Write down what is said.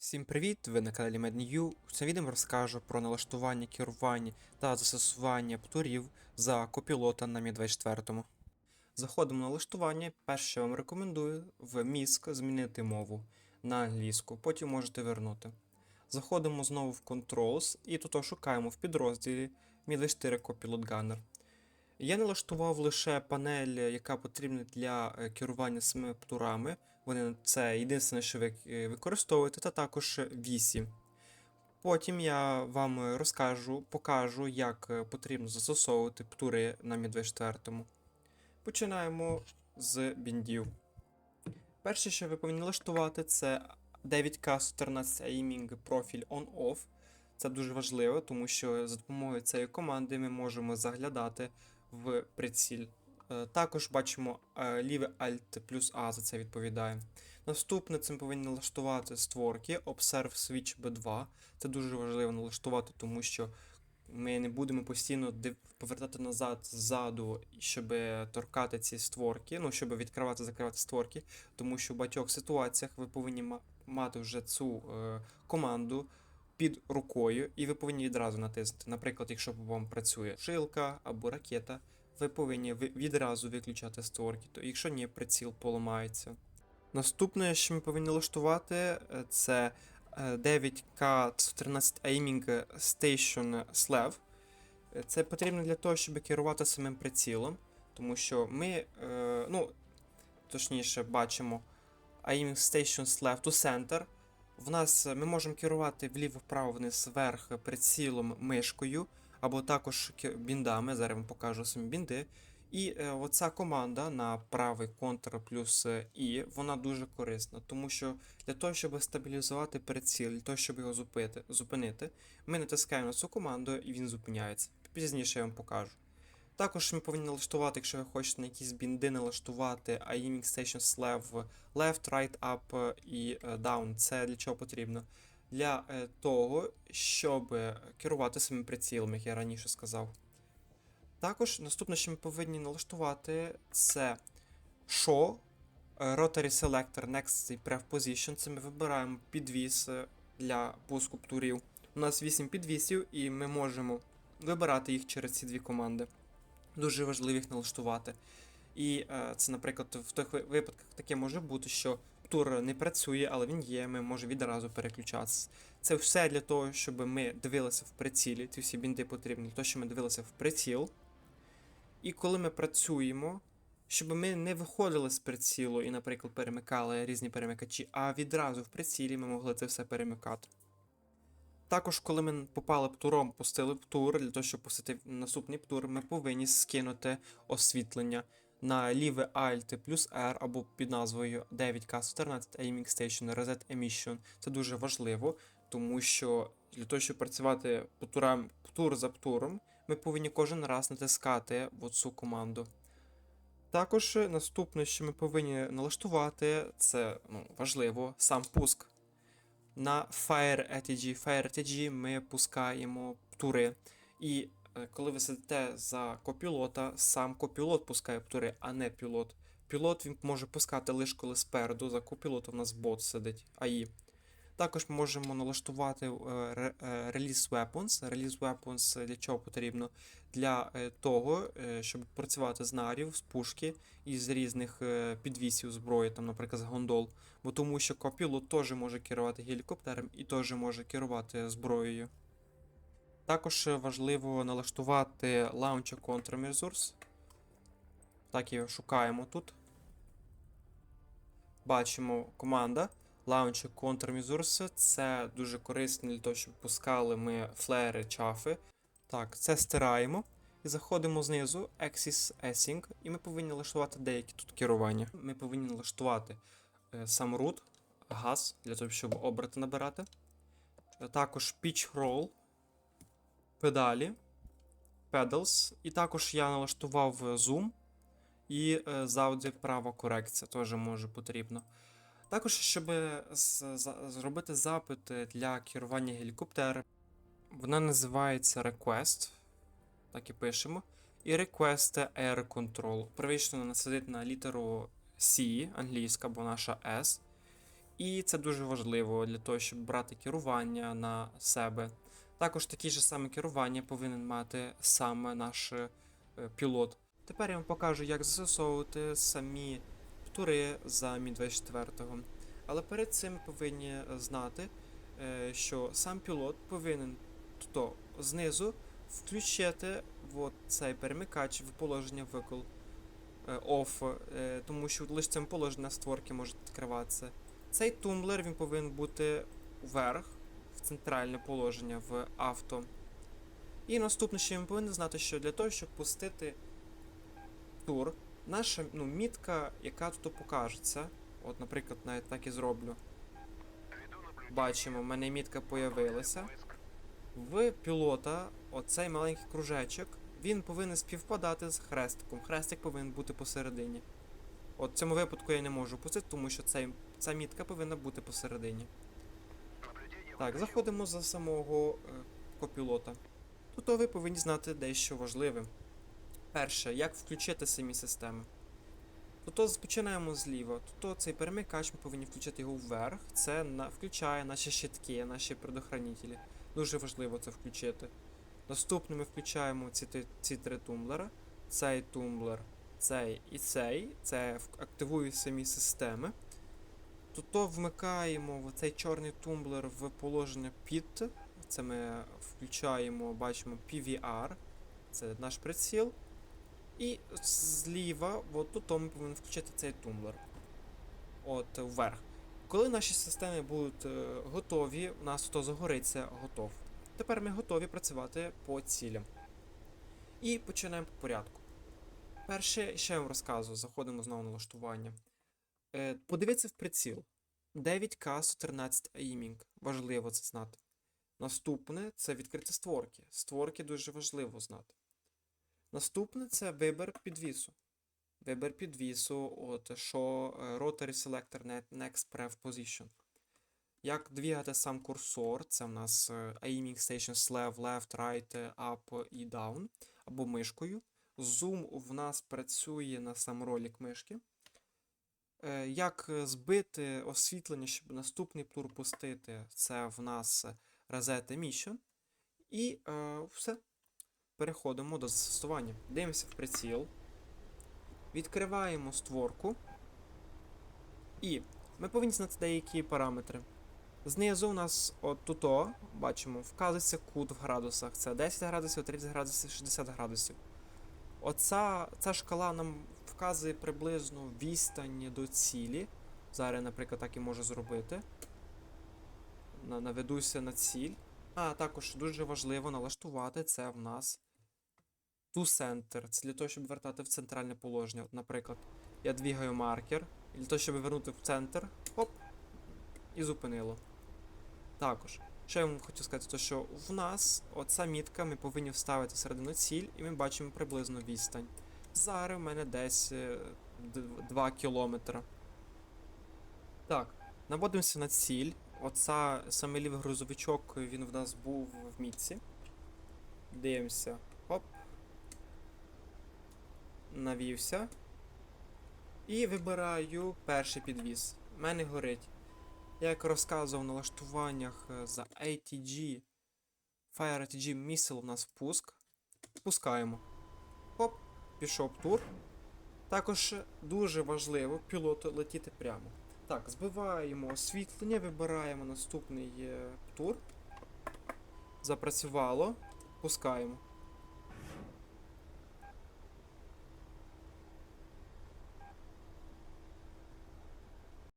Всім привіт! Ви на каналі MedNew. В цьому відео розкажу про налаштування керування та застосування птурів за копілота на Мі 24. Заходимо на налаштування. Перше, вам рекомендую, в міск змінити мову на англійську, потім можете вернути. Заходимо знову в Controls і тут шукаємо в підрозділі Mi 24 Copilot Gunner. Я налаштував лише панель, яка потрібна для е, керування самими птурами. Вони це єдине, що ви е, використовуєте, та також вісі. Потім я вам розкажу, покажу, як е, потрібно застосовувати птури на Мі 24. Починаємо з біндів. Перше, що ви повинні налаштувати, це 9K114 Aiming профіль On-Off. Це дуже важливо, тому що за допомогою цієї команди ми можемо заглядати в приціль. Е, Також бачимо е, ліве Alt плюс A за це відповідає. Наступне це ми повинні налаштувати створки Observe Switch B2. Це дуже важливо налаштувати, тому що ми не будемо постійно повертати назад ззаду, щоб торкати ці створки, ну, щоб відкривати закривати створки, тому що в багатьох ситуаціях ви повинні ма- мати вже цю е, команду під рукою, і ви повинні відразу натиснути. Наприклад, якщо вам працює шилка або ракета, ви повинні відразу виключати створки, то якщо ні, приціл поламається. Наступне, що ми повинні налаштувати, е, це е, 9K113 Aiming Station Slav. Е, Це потрібно для того, щоб керувати самим прицілом, тому що ми, ну, точніше, бачимо Aiming Station Slav to Center. В нас ми можемо керувати вліво-вправо вниз вверх прицілом мишкою, або також біндами. Зараз вам покажу самі бінди. І е, оця команда на правий контр плюс е, І, вона дуже корисна, тому що для того, щоб стабілізувати приціл, для того, щоб його зупити, зупинити, ми натискаємо на цю команду і він зупиняється. Пізніше я вам покажу. Також ми повинні налаштувати, якщо ви хочете на якісь бінди налаштувати aiming station slave left, right, up і е, down. Це для чого потрібно? Для е, того, щоб е, керувати своїм прицілом, як я раніше сказав. Також наступне, що ми повинні налаштувати, це show, е, rotary selector next pref position. Це ми вибираємо підвіс для пуску птурів. У нас 8 підвісів, і ми можемо вибирати їх через ці дві команди. Дуже важливо їх налаштувати. І це, наприклад, в тих випадках таке може бути, що тур не працює, але він є, ми можемо відразу переключатися. Це все для того, щоб ми дивилися в прицілі. Ці всі бінди потрібні для того, щоб ми дивилися в приціл. І коли ми працюємо, щоб ми не виходили з прицілу і, наприклад, перемикали різні перемикачі, а відразу в прицілі ми могли це все перемикати. Також, коли ми попали птуром, пустили птур, для того, щоб пустити наступний птур, ми повинні скинути освітлення на ліве Alt плюс R або під назвою 9K114 Aiming Station Reset Emission. Це дуже важливо, тому що для того, щоб працювати птурам, птур за птуром, ми повинні кожен раз натискати в цю команду. Також наступне, що ми повинні налаштувати, це ну, важливо, сам пуск. На Fire ATG. Fire ми пускаємо птури. І коли ви сидите за копілота, сам копілот пускає птури, а не пілот. Пілот він може пускати лише коли спереду, за копілотом у нас бот сидить, АІ. Також ми можемо налаштувати е, е, Release Weapons. Release Weapons для чого потрібно? Для е, того, е, щоб працювати з нарів, з пушки і з різних е, підвісів зброї, там, наприклад, з гондол. Бо тому що копілот теж може керувати гелікоптером і теж може керувати зброєю. Також важливо налаштувати Launcher Countermeasures. Так і шукаємо тут. Бачимо команда. Launcher Countermeasures. Це дуже корисно для того, щоб пускали ми флеєри, чафи. Так, це стираємо. І заходимо знизу Axis Async, і ми повинні налаштувати деякі тут керування. Ми повинні налаштувати е, сам root, газ, для того, щоб оберти набирати. Е, Також pitch roll, педалі, pedals. І також я налаштував е, zoom і е, завжди права корекція теж може потрібно. Також, щоб зробити запит для керування гелікоптером, вона називається Request. Так і пишемо. І Request Air Control. Привично вона сидить на літеру C, англійська, або наша S. І це дуже важливо для того, щоб брати керування на себе. Також таке ж саме керування повинен мати саме наш е, пілот. Тепер я вам покажу, як застосовувати самі тури за Мі 24 Але перед цим повинні знати, е, що сам пілот повинен то знизу включити от цей перемикач в положення викол е, off, тому що лише цим положенням створки можуть відкриватися. Цей тумблер він повинен бути вверх, центральне положення в авто. І наступне, що він повинен знати, що для того, щоб пустити тур, наша ну, мітка, яка тут покажеться, от, наприклад, навіть так і зроблю. Бачимо, в мене мітка появилася. В пілота оцей маленький кружечок, він повинен співпадати з хрестиком. Хрестик повинен бути посередині. От в цьому випадку я не можу пустити, тому що цей, ця мітка повинна бути посередині. Так, заходимо за самого е, копілота. Тут ви повинні знати дещо важливе. Перше, як включити самі системи. Тут починаємо зліва. Тут цей перемикач, ми повинні включити його вверх. Це на, включає наші щитки, наші предохранителі. Дуже важливо це включити. Наступне ми включаємо ці, ці три тумблера. Цей тумблер, цей і цей. Це активує самі системи. Тут то вмикаємо цей чорний тумблер в положення під. Це ми включаємо, бачимо PVR. Це наш приціл. І зліва, от тут ми повинні включити цей тумблер. От вверх. Коли наші системи будуть е, готові, у нас то загориться готов. Тепер ми готові працювати по цілям. І починаємо по порядку. Перше, ще я вам розказую, заходимо знову на налаштування. Е, подивіться в приціл. 9К 113 aiming. Важливо це знати. Наступне це відкриті створки. Створки дуже важливо знати. Наступне це вибір підвісу. Вибір підвісу, от що е, Rotary Selector Next Prev Position. Як двігати сам курсор, це в нас е, aiming station slave, left, right, up і down, або мишкою. Zoom в нас працює на сам ролик мишки. Е, Як е, збити освітлення, щоб наступний тур пустити, це в нас е, Reset Emission. І е, все. Переходимо до застосування. Дивимося в приціл. Відкриваємо створку. І ми повинні знати деякі параметри. Знизу у нас от тут, бачимо, вказується кут в градусах. Це 10 градусів, 30 градусів, 60 градусів. Оця ця шкала нам вказує приблизно відстань до цілі. Зараз, наприклад, так і можу зробити. Наведуся на ціль. А також дуже важливо налаштувати це в нас to center. Це для того, щоб вертати в центральне положення. От, наприклад, я двігаю маркер, і для того, щоб вернути в центр, хоп, і зупинило. Також, що я вам хочу сказати, то що в нас оця мітка ми повинні вставити всередину ціль, і ми бачимо приблизно відстань. Зараз в мене десь 2 кілометри. Так, наводимося на ціль. Оца саме лівий грузовичок, він в нас був в мітці. Дивимося. Хоп. Навівся. І вибираю перший підвіз. У мене горить. Як розказував на налаштуваннях е, за ATG. Fire ATG Missile у нас пуск. Пускаємо. Хоп, пішов тур. Також дуже важливо пілоту летіти прямо. Так, збиваємо освітлення, вибираємо наступний е, тур. Запрацювало. Пускаємо.